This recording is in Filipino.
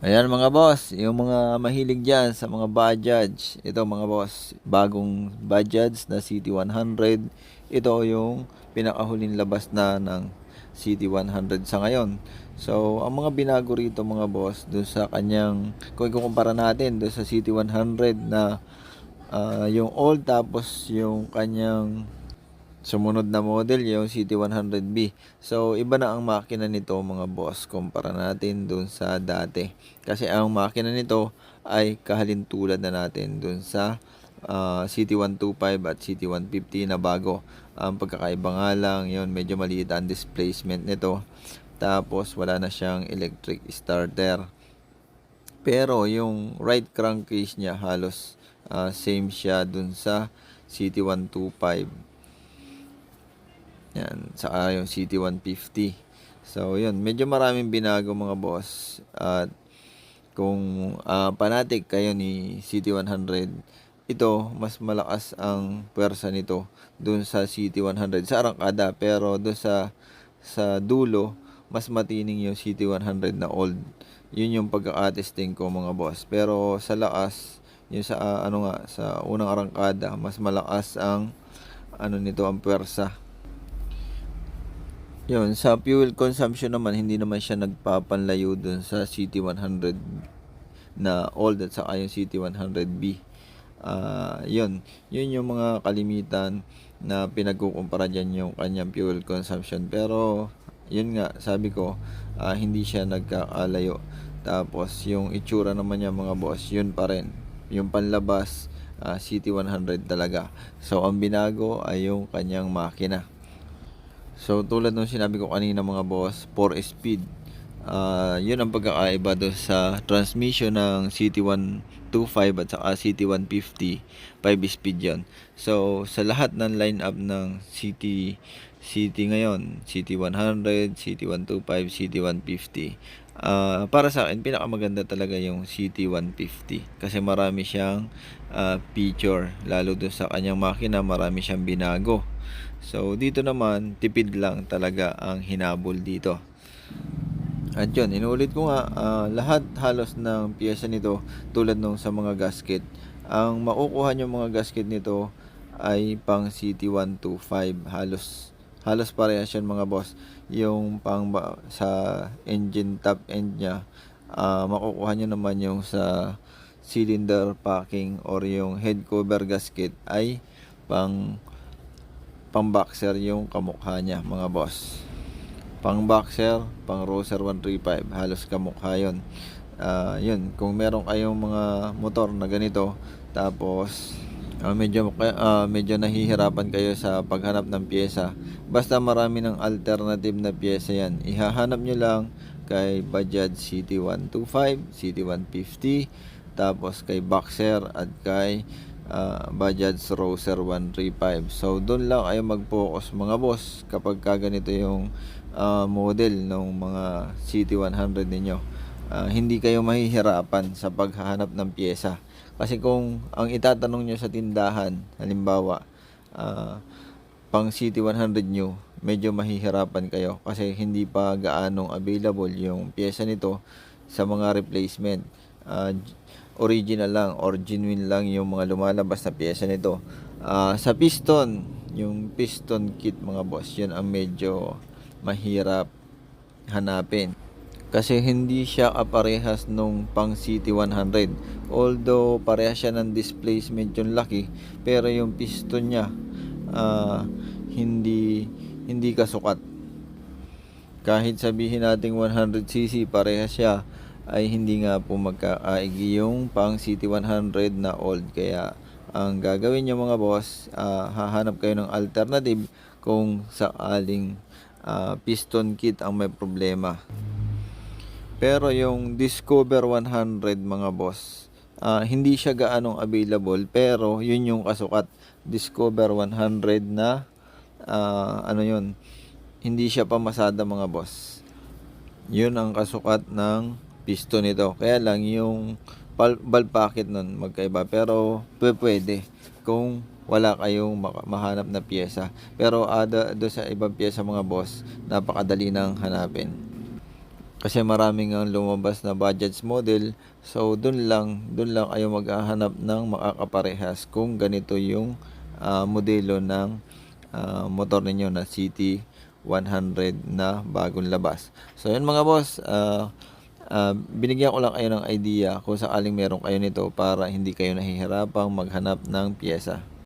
Ayan mga boss, yung mga mahilig dyan sa mga Bajaj. Ito mga boss, bagong Bajaj na CT100. Ito yung pinakahuling labas na ng CT100 sa ngayon. So, ang mga binago rito mga boss, dun sa kanyang, kung ikukumpara natin dun sa CT100 na ah, yung old tapos yung kanyang Sumunod na model yung CT100B. So, iba na ang makina nito mga boss kumpara natin dun sa dati. Kasi ang makina nito ay kahalintulad na natin dun sa ah, CT125 at CT150 na bago. Ang pagkakaiba nga lang, yun, medyo maliit ang displacement nito. Tapos, wala na siyang electric starter. Pero, yung right crankcase niya halos ah, same siya dun sa CT125. Yan, saka yung CT150. So, yun, medyo maraming binago mga boss. At kung ah, fanatic kayo ni CT100, ito, mas malakas ang pwersa nito dun sa CT100 sa arangkada. Pero dun sa, sa dulo, mas matining yung CT100 na old. Yun yung pagkakatesting ko mga boss. Pero sa lakas, yung sa ah, ano nga, sa unang arangkada, mas malakas ang ano nito ang pwersa. Yun, sa fuel consumption naman, hindi naman siya nagpapanlayo dun sa CT100 na old at saka yung CT100B. Ah, yun, yun yung mga kalimitan na pinagkukumpara dyan yung kanyang fuel consumption. Pero, yun nga, sabi ko, ah, hindi siya nagkakalayo. Tapos, yung itsura naman niya mga boss, yun pa rin. Yung panlabas, ah, CT100 talaga. So, ang binago ay yung kanyang makina. So tulad ng sinabi ko kanina mga boss, 4 speed. Ah, 'yun ang pagkakaiba do sa transmission ng CT125 at saka CT150, 5 speed 'yon. So sa lahat ng lineup ng CT CT ngayon, CT100, CT125, CT150. Ah, para sa akin pinakamaganda talaga yung CT150 kasi marami siyang ah, feature lalo do sa kanyang makina, marami siyang binago. So, dito naman, tipid lang talaga ang hinabol dito. At yun, inuulit ko nga, ah, lahat halos ng piyesa nito, tulad nung sa mga gasket, ang makukuha nyo mga gasket nito ay pang CT125. Halos, halos parehas yan mga boss. Yung pang sa engine top end niya, ah, makukuha nyo naman yung sa cylinder packing or yung head cover gasket ay pang pang boxer yung kamukha niya mga boss pang boxer pang roser 135 halos kamukha yun Ah, yun kung meron kayong mga motor na ganito tapos ah, medyo ah, medyo nahihirapan kayo sa paghanap ng pyesa basta marami ng alternative na pyesa yan ihahanap nyo lang kay Bajaj CT125 CT150 tapos kay Boxer at kay ah, Bajaj Roser 135. So doon lang kayo mag-focus mga boss kapag ka ganito yung ah, model ng mga CT100 ninyo. Ah, hindi kayo mahihirapan sa paghahanap ng pyesa. Kasi kung ang itatanong nyo sa tindahan, halimbawa, ah, pang CT100 nyo, medyo mahihirapan kayo kasi hindi pa gaanong available yung pyesa nito sa mga replacement. Ah, original lang or genuine lang yung mga lumalabas na pyesa nito. Ah, sa piston, yung piston kit mga boss, yun ang medyo mahirap hanapin. Kasi hindi siya kaparehas nung pang CT100. Although parehas siya ng displacement yung laki, pero yung piston niya ah, hindi hindi kasukat. Kahit sabihin nating 100cc parehas siya, ay hindi nga po magkakaigi yung pang CT100 na old. Kaya ang gagawin nyo mga boss, ah, hahanap kayo ng alternative kung sakaling ah, piston kit ang may problema. Pero yung Discover 100 mga boss, ah, hindi siya gaanong available pero yun yung kasukat. Discover 100 na ah, ano yun, hindi siya pamasada mga boss. Yun ang kasukat ng piston nito. Kaya lang yung valve packet nun magkaiba pero pwe- pwede kung wala kayong mahanap na pyesa. Pero ada do sa ibang pyesa mga boss, napakadali nang hanapin. Kasi maraming ngang lumabas na budgets model. So dun lang, dun lang kayo maghahanap ng makakaparehas kung ganito yung ah, modelo ng ah, motor ninyo na CT 100 na bagong labas. So yun mga boss, ah, ah, binigyan ko lang kayo ng idea kung sakaling meron kayo nito para hindi kayo nahihirapang maghanap ng pyesa.